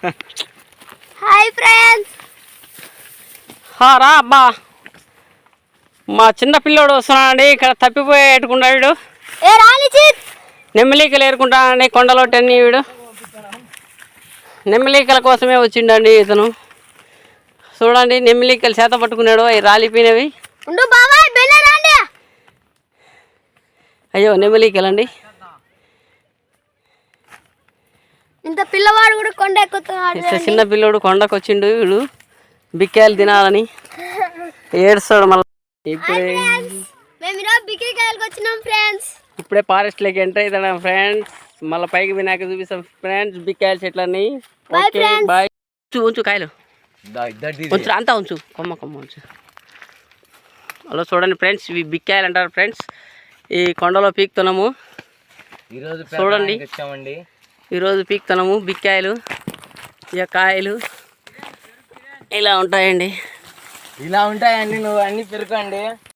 Hi friends రా అబ్బా. మా చిన్న పిల్లోడు వస్తున్నాడండి. ఇక్కడ తప్పిపోయేటుకుండా వీడు. నెమ్మలీకలు ఏరుకుంటానండి కొండలో టెన్ని వీడు. నెమ్మలీకల కోసమే వచ్చిండండి ఇతను. చూడండి నెమ్మిలిక్కలు చేత పట్టుకున్నాడు. అవి రాలిపోయినవి. అయ్యో నెమ్మిలిక్కలండి ఇంత పిల్లవాడు కూడా కొండ ఎక్కుతున్నాడు చిన్న పిల్లోడు కొండకు వచ్చిండు వీడు. బిక్కాయలు తినాలని. ఏడుస్తాడు మళ్ళీ. ఇప్పుడే మేము ఈరోజు బిక్కికాయలకు వచ్చినాం ఫ్రెండ్స్. ఇప్పుడే ఫారెస్ట్లోకి ఎంటర్ అవుతాడు ఫ్రెండ్స్. మళ్ళీ పైకి వినాక చూపిస్తాం ఫ్రెండ్స్. బిక్కాయల చెట్లన్నీ. Bye, okay. బాయ్ ఉంచు ఉంచు కాయలు. ఉంచు అంతా ఉంచు. కొమ్మ కొమ్మ ఉంచు. అలా చూడండి ఫ్రెండ్స్. ఇవి బిక్కాయలు అంటారు ఫ్రెండ్స్. ఈ కొండలో పీకుతున్నాము. ఈరోజు చూడండి. ఈరోజు పీకుతున్నాము బిక్కాయలు ఇక కాయలు ఇలా ఉంటాయండి. ఇలా ఉంటాయండి నువ్వు అన్ని పెరుకండి